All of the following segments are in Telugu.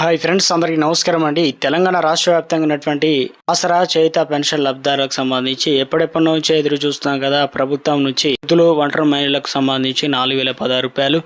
హాయ్ ఫ్రెండ్స్ అందరికీ నమస్కారం అండి. తెలంగాణ రాష్ట్ర వ్యాప్తంగా ఉన్నటువంటి ఆసరా చేత పెన్షన్ లబ్ధారులకు సంబంధించి ఎప్పుడెప్పటి నుంచి ఎదురు చూస్తున్నాం కదా ప్రభుత్వం నుంచి వృద్ధులు ఒంటరి మహిళలకు సంబంధించి నాలుగు వేల పదహారు రూపాయలు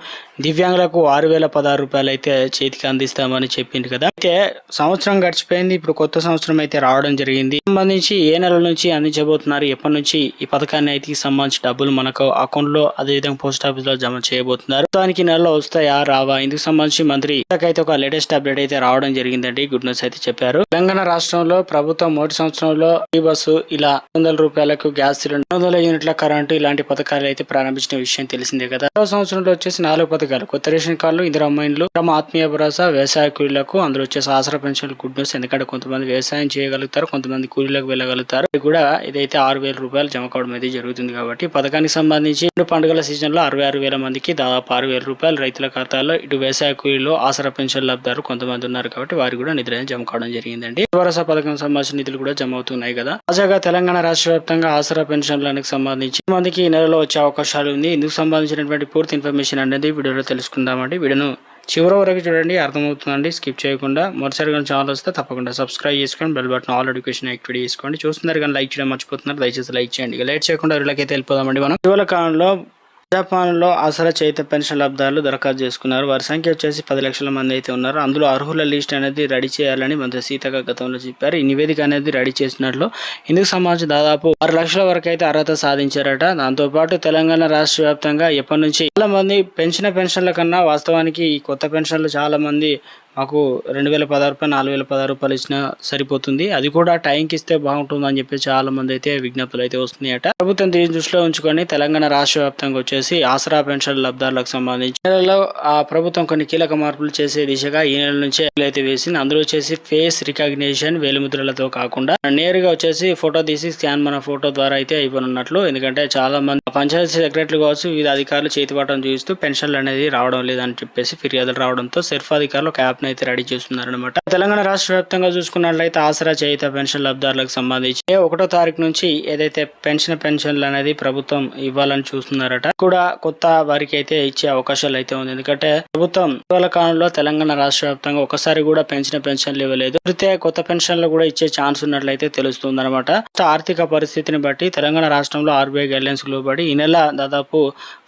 దివ్యాంగులకు ఆరు వేల పదహారు రూపాయలు అయితే చేతికి అందిస్తామని చెప్పింది కదా. అయితే సంవత్సరం గడిచిపోయింది ఇప్పుడు కొత్త సంవత్సరం అయితే రావడం జరిగింది. సంబంధించి ఏ నెల నుంచి అందించబోతున్నారు ఎప్పటి నుంచి ఈ పథకాన్ని అయితే సంబంధించి డబ్బులు మనకు అకౌంట్లో అదేవిధంగా పోస్ట్ ఆఫీస్లో జమ చేయబోతున్నారు? దానికి నెలలో వస్తాయా రావా? ఇందుకు సంబంధించి మంత్రి అయితే ఒక లేటెస్ట్ అప్డేట్ అయితే రావడం జరిగిందండి గుడ్ న్యూస్ అయితే చెప్పారు. తెలంగాణ రాష్ట్రంలో ప్రభుత్వం మొదటి సంవత్సరంలో ఈ బస్సు ఇలా వందల రూపాయలకు గ్యాస్ సిలిండర్ వందల యూనిట్ల కరెంటు ఇలాంటి పథకాలు అయితే ప్రారంభించిన విషయం తెలిసిందే కదా. రెండవ సంవత్సరంలో వచ్చేసి నాలుగు పథకాలు. కొత్త రేషన్ కార్డులు ఇందిరా మైన్లు తమ ఆత్మీయ భరోసా వ్యవసాయ కూలీలకు అందులో వచ్చేసి ఆసరా పెన్షన్ గుడ్ న్యూస్. ఎందుకంటే కొంతమంది వ్యవసాయం చేయగలుగుతారు కొంతమంది కూలీలకు వెళ్ళగలుగుతారు. ఇది కూడా ఇదైతే ఆరు వేల రూపాయలు జమ కావడం అయితే జరుగుతుంది కాబట్టి పథకానికి సంబంధించి రెండు పండుగల సీజన్లో అరవై ఆరు వేల మందికి దాదాపు ఆరు వేల రూపాయలు రైతుల ఖాతాలో ఇటు వ్యవసాయ కూలీలు ఆసరా పెన్షన్ లబ్ధారు కొంతమంది ఉన్నారు కాబట్టి వారికి కూడా నిధులను జమ కావడం జరిగిందండి. భరోసా పథకం సంబంధించిన నిధులు కూడా జమ అవుతున్నాయి కదా. తాజాగా తెలంగాణ రాష్ట్ర వ్యాప్తంగా ఆసరా పెన్షన్లకు సంబంధించి మందికి ఈ నెలలో వచ్చే అవకాశాలు ఉంది. ఇందుకు సంబంధించినటువంటి పూర్తి ఇన్ఫర్మేషన్ అనేది వీడియోలో తెలుసుకుందామండి. వీడియోను చివరి వరకు చూడండి అర్థమవుతుందండి. స్కిప్ చేయకుండా మొదటిసారిగా ఛానల్ వస్తే తప్పకుండా సబ్స్క్రైబ్ చేసుకొని bell button all education activate చేసుకోండి. చూస్తున్నారు కానీ లైక్ చేయడం మర్చిపోతున్నారు దయచేసి లైక్ చేయండి. ఇక లేట్ చేయకుండా వీళ్ళకైతే వెళ్ళిపోదామండి మనం. ఇటీవల కాలంలో జపాన్లో ఆసరా చేత పెన్షన్ లబ్ధారులు దరఖాస్తు చేసుకున్నారు. వారి సంఖ్య వచ్చేసి పది లక్షల మంది అయితే ఉన్నారు. అందులో అర్హుల లిస్ట్ అనేది రెడీ చేయాలని మంత్రి సీతక్క గతంలో చెప్పారు. ఈ నివేదిక అనేది రెడీ చేసినట్లు ఇందుకు సంబంధించి దాదాపు ఆరు లక్షల వరకు అయితే అర్హత సాధించారట. దాంతోపాటు తెలంగాణ రాష్ట్ర వ్యాప్తంగా ఎప్పటి నుంచి చాలా మంది పెంచిన పెన్షన్ల కన్నా వాస్తవానికి ఈ కొత్త పెన్షన్లు చాలా మంది మాకు రెండు వేల పదహారు రూపాయలు నాలుగు వేల పదహారు రూపాయలు ఇచ్చినా సరిపోతుంది. అది కూడా టైంకి ఇస్తే బాగుంటుంది అని చెప్పి చాలా మంది అయితే విజ్ఞప్తులు అయితే వస్తున్నాయట. ప్రభుత్వం దీని దృష్టిలో ఉంచుకొని తెలంగాణ రాష్ట్ర వ్యాప్తంగా వచ్చేసి ఆసరా పెన్షన్ లబ్ధారులకు సంబంధించి నెలలో ఆ ప్రభుత్వం కొన్ని కీలక మార్పులు చేసే దిశగా ఈ నెల నుంచే అయితే వేసింది. అందులో వచ్చేసి ఫేస్ రికగ్నిషన్ వేలిముద్రలతో కాకుండా నేరుగా వచ్చేసి ఫోటో తీసి స్కాన్ మన ఫోటో ద్వారా అయితే అయిపోనున్నట్లు. ఎందుకంటే చాలా మంది పంచాయతీ సెక్రటరీలు కావచ్చు వివిధ అధికారులు చేతివాటం చూపిస్తూ పెన్షన్లు అనేది రావడం లేదని చెప్పేసి ఫిర్యాదులు రావడంతో సెర్ఫ్ అధికారులు ఒక యాప్ అయితే రెడీ చేస్తున్నారనమాట తెలంగాణ రాష్ట్ర వ్యాప్తంగా చూసుకున్నట్లయితే ఆసరా చేయిత పెన్షన్ లబ్ధారులకు సంబంధించి ఒకటో తారీఖు నుంచి ఏదైతే పెన్షన్ పెన్షన్లు అనేది ప్రభుత్వం ఇవ్వాలని చూస్తున్నారట కూడా కొత్త వారికి అయితే ఇచ్చే అవకాశాలు అయితే ఉంది. ఎందుకంటే ప్రభుత్వం ఇటీవల కాలంలో తెలంగాణ రాష్ట్ర వ్యాప్తంగా ఒకసారి కూడా పెన్షన్ పెన్షన్లు ఇవ్వలేదు. అయితే కొత్త పెన్షన్లు కూడా ఇచ్చే ఛాన్స్ ఉన్నట్లయితే తెలుస్తుంది అనమాట ఆర్థిక పరిస్థితిని బట్టి తెలంగాణ రాష్ట్రంలో ఆర్బీఐ గైడ్లైన్స్ లోబడి ఈ నెల దాదాపు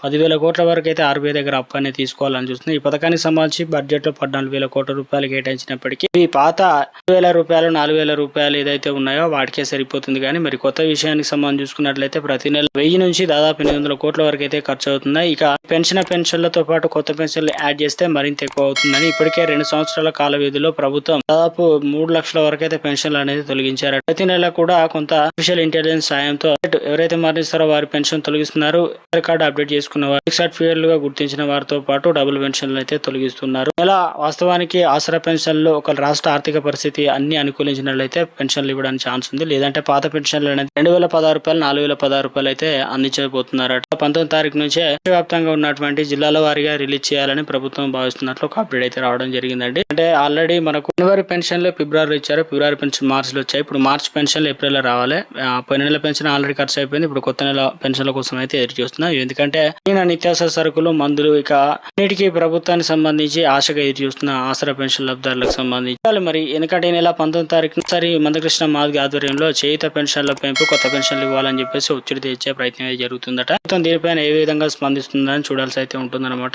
పదివేల కోట్ల వరకు అయితే ఆర్బీఐ దగ్గర అప్పు అనేది తీసుకోవాలని చూస్తుంది. ఈ పథకానికి సంబంధించి బడ్జెట్లో పద్నాలుగు వేల కోట్ల రూపాయలు కేటాయించినప్పటికీ ఈ పాత ఐదు వేల రూపాయలు నాలుగు వేల రూపాయలు ఏదైతే ఉన్నాయో వాటికే సరిపోతుంది. కానీ మరి కొత్త విషయానికి సంబంధించి చూసుకున్నట్లయితే ప్రతి నెల వెయ్యి నుంచి దాదాపు ఎనిమిది వందల కోట్ల వరకు అయితే ఖర్చు అవుతుంది. ఇక పెన్షన్ పెన్షన్లతో పాటు కొత్త పెన్షన్లు యాడ్ చేస్తే మరింత ఎక్కువ అవుతుందని ఇప్పటికే రెండు సంవత్సరాల కాల వ్యవధిలో ప్రభుత్వం దాదాపు మూడు లక్షల వరకు అయితే పెన్షన్లు అనేది తొలగించారు. ప్రతి నెల కూడా కొంత ఆర్టిఫిషియల్ ఇంటెలిజెన్స్ సాయంతో ఎవరైతే మరణిస్తారో వారి పెన్షన్ తొలగిస్తున్నారు. ఆధార్ కార్డు అప్డేట్ చేసుకున్న వారు సర్టిఫికేట్గా గుర్తించిన వారితో పాటు డబుల్ పెన్షన్లు అయితే తొలగిస్తున్నారు. ఇలా వాస్తవానికి ఆసరా పెన్షన్లు ఒక రాష్ట్ర ఆర్థిక పరిస్థితి అన్ని అనుకూలించినట్లయితే పెన్షన్లు ఇవ్వడానికి ఛాన్స్ ఉంది. లేదంటే పాత పెన్షన్లు అనేది రెండు వేల పదహారు రూపాయలు నాలుగు వేల పదహారు రూపాయలు అయితే అందించబోతున్నారట. పంతొమ్మిది తారీఖు నుంచే వ్యాప్తంగా ఉన్నటువంటి జిల్లాల వారీగా రిలీజ్ చేయాలని ప్రభుత్వం భావిస్తున్నట్లు ఒక అప్డేట్ అయితే రావడం జరిగిందండి. అంటే ఆల్రెడీ మనకు జనవరి పెన్షన్లు ఫిబ్రవరి ఇచ్చారు ఫిబ్రవరి పెన్షన్ మార్చిలో వచ్చాయి. ఇప్పుడు మార్చ్ పెన్షన్లు ఏప్రిల్లో రావాలి. ఆ, పోయిన నెల పెన్షన్ ఆల్రెడీ ఖర్చు అయిపోయింది. ఇప్పుడు కొత్త నెల పెన్షన్ల కోసం అయితే ఎదురు చూస్తున్నాం. ఎందుకంటే ఈయన నిత్యావసర సరుకులు మందులు ఇక అన్నిటికీ ప్రభుత్వానికి సంబంధించి ఆశగా ఎదురు చూస్తున్న ఆసరా పెన్షన్ లబ్ధారులకు సంబంధించి. మరి ఎందుకంటే ఈ నెల పంతొమ్మిది తారీఖున సరి మందకృష్ణ మాదిగ ఆధ్వర్యంలో చేయిత పెన్షన్ల పెంపు కొత్త పెన్షన్లు ఇవ్వాలని చెప్పేసి ఒత్తిడి తెచ్చే ప్రయత్నం జరుగుతుందట. దీనిపైన ఏ విధంగా స్పందిస్తుందని చూడాల్సి అయితే ఉంటుందన్నమాట.